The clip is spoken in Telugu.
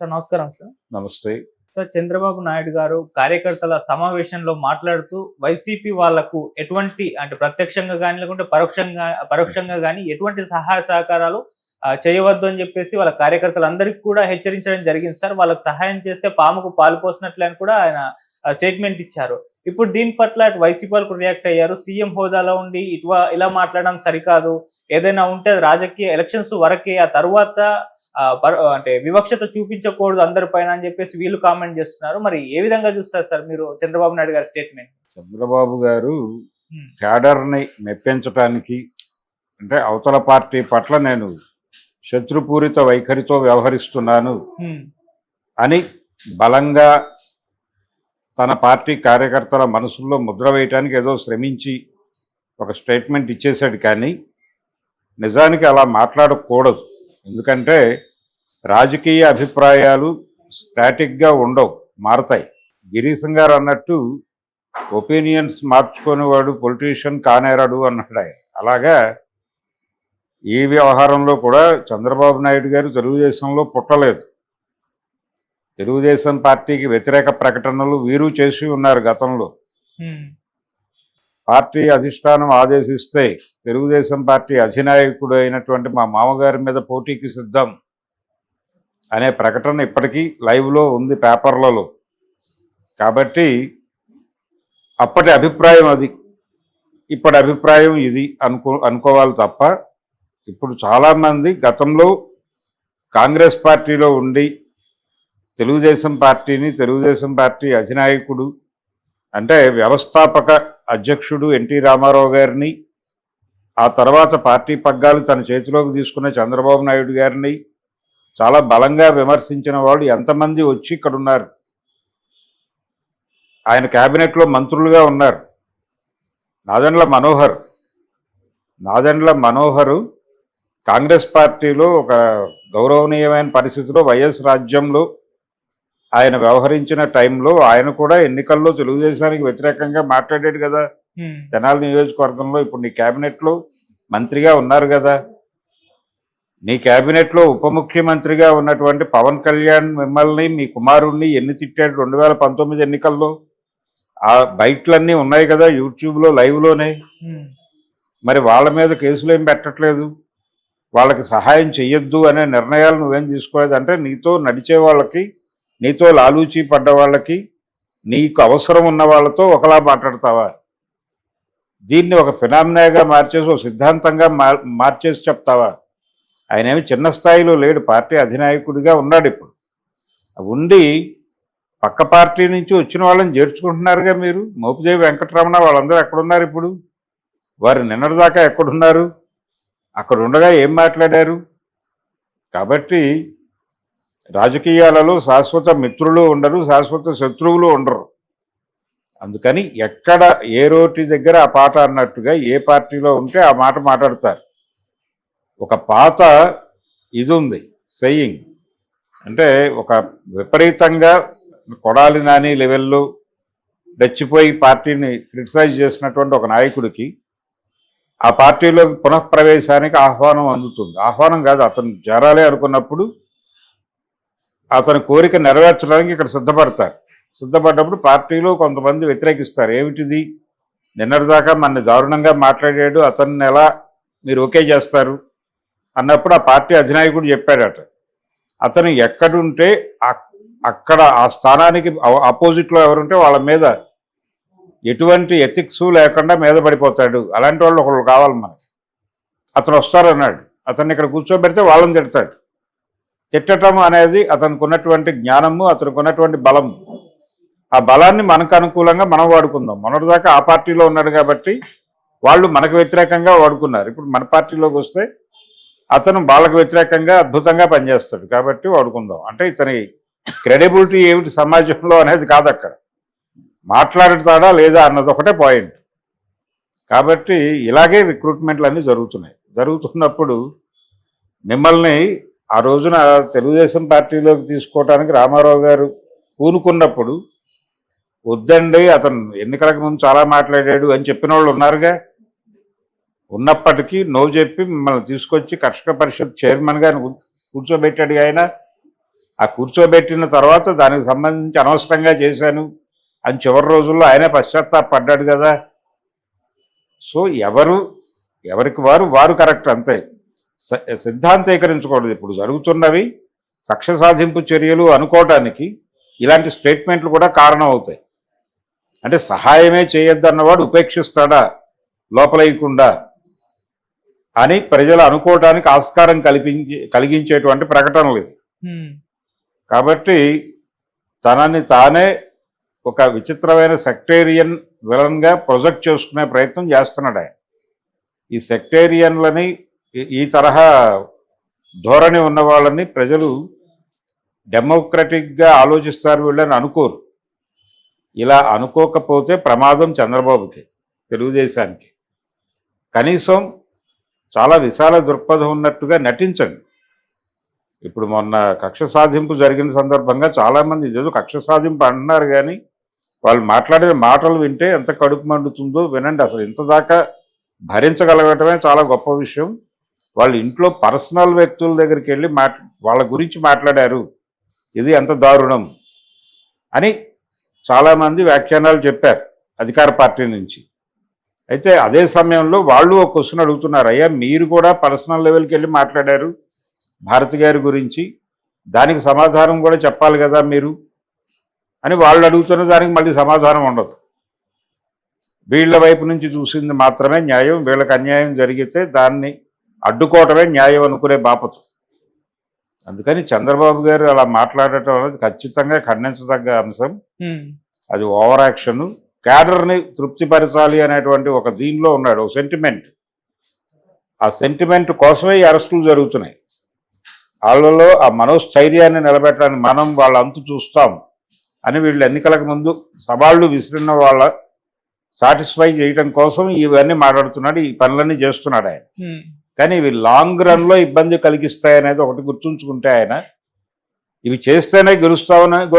సార్ నమస్కారం సార్. నమస్తే. సార్ చంద్రబాబు నాయుడు గారు కార్యకర్తల సమావేశంలో మాట్లాడుతూ వైసీపీ వాళ్ళకు ఎటువంటి అంటే ప్రత్యక్షంగా కానీ లేకుంటే పరోక్షంగా పరోక్షంగా కానీ ఎటువంటి సహాయ సహకారాలు చేయవద్దు అని చెప్పేసి వాళ్ళ కార్యకర్తలందరికీ కూడా హెచ్చరించడం జరిగింది సార్. వాళ్ళకి సహాయం చేస్తే పాముకు పాలు పోసినట్లే అని కూడా ఆయన స్టేట్మెంట్ ఇచ్చారు. ఇప్పుడు దీని పట్ల వైసీపీ వాళ్ళు రియాక్ట్ అయ్యారు. సీఎం హోదాలో ఉండి ఇటు ఇలా మాట్లాడడం సరికాదు. ఏదైనా ఉంటే రాజకీయ ఎలక్షన్స్ వరకే. ఆ తర్వాత అంటే వివక్షత చూపించకూడదు అందరి పైన అని చెప్పేసి వీళ్ళు కామెంట్ చేస్తున్నారు. మరి ఏ విధంగా చూస్తారు సార్ మీరు చంద్రబాబు నాయుడు గారి స్టేట్మెంట్? చంద్రబాబు గారు క్యాడర్ని మెప్పించటానికి అంటే అవతల పార్టీ పట్ల నేను శత్రుపూరిత వైఖరితో వ్యవహరిస్తున్నాను అని బలంగా తన పార్టీ కార్యకర్తల మనసుల్లో ముద్ర వేయటానికి ఏదో శ్రమించి ఒక స్టేట్మెంట్ ఇచ్చేశాడు కానీ నిజానికి అలా మాట్లాడకూడదు. ఎందుకంటే రాజకీయ అభిప్రాయాలు స్టాటిక్గా ఉండవు మారతాయి. గిరీశం గారు అన్నట్టు ఒపీనియన్స్ మార్చుకునేవాడు పొలిటీషియన్ కానేరాడు అన్నాడు ఆయన. అలాగా ఈ వ్యవహారంలో కూడా చంద్రబాబు నాయుడు గారు తెలుగుదేశంలో పుట్టలేదు. తెలుగుదేశం పార్టీకి వ్యతిరేక ప్రకటనలు వీరు చేసి ఉన్నారు గతంలో. పార్టీ అధిష్టానం ఆదేశిస్తే తెలుగుదేశం పార్టీ అధినాయకుడు అయినటువంటి మా మామగారి మీద పోటీకి సిద్ధం అనే ప్రకటన ఇప్పటికీ లైవ్లో ఉంది పేపర్లలో. కాబట్టి అప్పటి అభిప్రాయం అది. ఇప్పటి అభిప్రాయం ఇది అనుకో అనుకోవాలి తప్ప ఇప్పుడు చాలామంది గతంలో కాంగ్రెస్ పార్టీలో ఉండి తెలుగుదేశం పార్టీని తెలుగుదేశం పార్టీ అధినాయకుడు అంటే వ్యవస్థాపక అధ్యక్షుడు ఎన్టీ రామారావు గారిని ఆ తర్వాత పార్టీ పగ్గాలు తన చేతిలోకి తీసుకున్న చంద్రబాబు నాయుడు గారిని చాలా బలంగా విమర్శించిన వాళ్ళు ఎంతమంది వచ్చి ఇక్కడ ఉన్నారు. ఆయన క్యాబినెట్లో మంత్రులుగా ఉన్నారు. నాదండ్ల మనోహర్. నాదండ్ల మనోహరు కాంగ్రెస్ పార్టీలో ఒక గౌరవనీయమైన పరిస్థితిలో వైఎస్ రాజ్యంలో ఆయన వ్యవహరించిన టైంలో ఆయన కూడా ఎన్నికల్లో తెలుగుదేశానికి వ్యతిరేకంగా మాట్లాడాడు కదా. తెనాలి నియోజకవర్గంలో ఇప్పుడు నీ క్యాబినెట్లో మంత్రిగా ఉన్నారు కదా. నీ క్యాబినెట్లో ఉప ముఖ్యమంత్రిగా ఉన్నటువంటి పవన్ కళ్యాణ్ మిమ్మల్ని మీ కుమారుణ్ణి ఎన్ని తిట్టాడు? రెండు వేల పంతొమ్మిది ఎన్నికల్లో ఆ బయట్లన్నీ ఉన్నాయి కదా యూట్యూబ్లో లైవ్లోనే. మరి వాళ్ళ మీద కేసులు ఏం పెట్టట్లేదు? వాళ్ళకి సహాయం చెయ్యొద్దు అనే నిర్ణయాలు నువ్వేం తీసుకోలేదు? అంటే నీతో నడిచే వాళ్ళకి నీతో లాలూచి పడ్డ వాళ్ళకి నీకు అవసరం ఉన్న వాళ్ళతో ఒకలా మాట్లాడతావా? దీన్ని ఒక ఫినామినాగా మార్చేసి ఒక సిద్ధాంతంగా మార్చేసి చెప్తావా? ఆయన ఏమి చిన్న స్థాయిలో లేడు పార్టీ అధినాయకుడిగా ఉన్నాడు ఇప్పుడు. ఉండి పక్క పార్టీ నుంచి వచ్చిన వాళ్ళని చేర్చుకుంటున్నారుగా మీరు? మోపిదేవి వెంకటరమణ వాళ్ళందరూ ఎక్కడున్నారు ఇప్పుడు? వారు నిన్నటిదాకా ఎక్కడున్నారు? అక్కడ ఉండగా ఏం మాట్లాడారు? కాబట్టి రాజకీయాలలో శాశ్వత మిత్రులు ఉండరు శాశ్వత శత్రువులు ఉండరు. అందుకని ఎక్కడ ఏ రోటి దగ్గర ఆ పాట అన్నట్టుగా ఏ పార్టీలో ఉంటే ఆ మాట మాట్లాడతారు. ఒక పాత ఇది ఉంది సెయింగ్ అంటే ఒక విపరీతంగా కొడాలి నాని లెవెల్లో డచ్చిపోయి పార్టీని క్రిటిసైజ్ చేసినటువంటి ఒక నాయకుడికి ఆ పార్టీలో పునఃప్రవేశానికి ఆహ్వానం అందుతుంది. ఆహ్వానం కాదు అతను చేరాలి అనుకున్నప్పుడు అతని కోరిక నెరవేర్చడానికి ఇక్కడ సిద్ధపడతారు. సిద్ధపడ్డప్పుడు పార్టీలో కొంతమంది వ్యతిరేకిస్తారు. ఏమిటిది? నిన్నటిదాకా మన దారుణంగా మాట్లాడాడు. అతన్ని ఎలా మీరు ఓకే చేస్తారు? అన్నప్పుడు ఆ పార్టీ అధినాయకుడు చెప్పాడట. అతను ఎక్కడుంటే అక్కడ ఆ స్థానానికి ఆపోజిట్లో ఎవరుంటే వాళ్ళ మీద ఎటువంటి ఎథిక్స్ లేకుండా మీద పడిపోతాడు. అలాంటి వాళ్ళు ఒకళ్ళు కావాలి మనకి. అతను వస్తారన్నాడు. అతన్ని ఇక్కడ కూర్చోబెడితే వాళ్ళని తిడతాడు. తిట్టడం అనేది అతనికి ఉన్నటువంటి జ్ఞానము అతనికి ఉన్నటువంటి బలము. ఆ బలాన్ని మనకు అనుకూలంగా మనం వాడుకుందాం. మొన్నటిదాకా ఆ పార్టీలో ఉన్నాడు కాబట్టి వాళ్ళు మనకు వ్యతిరేకంగా వాడుకున్నారు. ఇప్పుడు మన పార్టీలోకి వస్తే అతను వాళ్ళకు వ్యతిరేకంగా అద్భుతంగా పనిచేస్తాడు కాబట్టి వాడుకుందాం. అంటే ఇతని క్రెడిబిలిటీ ఏమిటి సమాజంలో అనేది కాదు అక్కడ. మాట్లాడతాడా లేదా అన్నది ఒకటే పాయింట్. కాబట్టి ఇలాగే రిక్రూట్మెంట్లు అన్నీ జరుగుతున్నాయి. జరుగుతున్నప్పుడు మిమ్మల్ని ఆ రోజున తెలుగుదేశం పార్టీలోకి తీసుకోవటానికి రామారావు గారు పూనుకున్నప్పుడు వద్దండి అతను ఎన్నికలకు ముందు చాలా మాట్లాడాడు అని చెప్పిన వాళ్ళు ఉన్నారుగా. ఉన్నప్పటికీ నో చెప్పి మిమ్మల్ని తీసుకొచ్చి కర్షక పరిషత్ చైర్మన్గా కూర్చోబెట్టాడు ఆయన. ఆ కూర్చోబెట్టిన తర్వాత దానికి సంబంధించి అనవసరంగా చేశాను అని చివరి రోజుల్లో ఆయనే పశ్చాత్తాపడ్డాడు కదా. సో ఎవరు ఎవరికి వారు వారు కరెక్ట్ అంతే. సిద్ధాంతీకరించకూడదు ఇప్పుడు జరుగుతున్నవి కక్ష సాధింపు చర్యలు అనుకోవటానికి ఇలాంటి స్టేట్మెంట్లు కూడా కారణం అవుతాయి అంటే సహాయమే చేయొద్దన్నవాడు ఉపేక్షిస్తాడా? లోపలేయకుండా అని ప్రజలు అనుకోవడానికి ఆస్కారం కల్పించి కలిగించేటువంటి ప్రకటనలు ఇవి కాబట్టి తనని తానే ఒక విచిత్రమైన సెక్టేరియన్ విలన్గా ప్రొజెక్ట్ చేసుకునే ప్రయత్నం చేస్తున్నాడు ఆయన. ఈ సెక్టేరియన్లని ఈ- ఈ తరహా ధోరణి ఉన్న వాళ్ళని ప్రజలు డెమోక్రటిక్గా ఆలోచిస్తారు వీళ్ళని అనుకోరు. ఇలా అనుకోకపోతే ప్రమాదం చంద్రబాబుకి తెలుగుదేశానికి. కనీసం చాలా విశాల దృక్పథం ఉన్నట్టుగా నటించండి. ఇప్పుడు మొన్న కక్ష సాధింపు జరిగిన సందర్భంగా చాలామంది ఇదేదో కక్ష సాధింపు అంటున్నారు కానీ వాళ్ళు మాట్లాడిన మాటలు వింటే ఎంత కడుపు మండుతుందో వినండి. అసలు ఇంతదాకా భరించగలగటమే చాలా గొప్ప విషయం. వాళ్ళ ఇంట్లో పర్సనల్ వ్యక్తుల దగ్గరికి వెళ్ళి మాట్ వాళ్ళ గురించి మాట్లాడారు. ఇది ఎంత దారుణం అని చాలామంది వ్యాఖ్యానాలు చెప్పారు అధికార పార్టీ నుంచి. అయితే అదే సమయంలో వాళ్ళు ఒక క్వశ్చన్ అడుగుతున్నారు అయ్యా మీరు కూడా పర్సనల్ లెవెల్కి వెళ్ళి మాట్లాడారు భారతి గారి గురించి దానికి సమాధానం కూడా చెప్పాలి కదా మీరు? అని వాళ్ళు అడుగుతున్న దానికి మళ్ళీ సమాధానం ఉండదు. వీళ్ళ వైపు నుంచి చూసింది మాత్రమే న్యాయం వీళ్ళకి అన్యాయం జరిగితే దాన్ని అడ్డుకోవటమే న్యాయం అనుకునే బాపతు. అందుకని చంద్రబాబు గారు అలా మాట్లాడటం అనేది ఖచ్చితంగా ఖండించదగ్గ అంశం. అది ఓవర్ యాక్షన్ క్యాడర్ని తృప్తిపరచాలి అనేటువంటి ఒక దీనిలో ఉన్నాడు ఒక సెంటిమెంట్. ఆ సెంటిమెంట్ కోసమే ఈ అరెస్టులు జరుగుతున్నాయి. వాళ్ళలో ఆ మనోస్థైర్యాన్ని నిలబెట్టడానికి మనం వాళ్ళ అంతు చూస్తాం అని వీళ్ళు ఎన్నికలకు ముందు సవాళ్ళు విసిరిన వాళ్ళ సాటిస్ఫై చేయడం కోసం ఇవన్నీ మాట్లాడుతున్నాడు ఈ పనులన్నీ చేస్తున్నాడు ఆయన. కానీ ఇవి లాంగ్ రన్లో ఇబ్బంది కలిగిస్తాయనేది ఒకటి గుర్తుంచుకుంటే ఆయన ఇవి చేస్తేనే గెలుస్తామని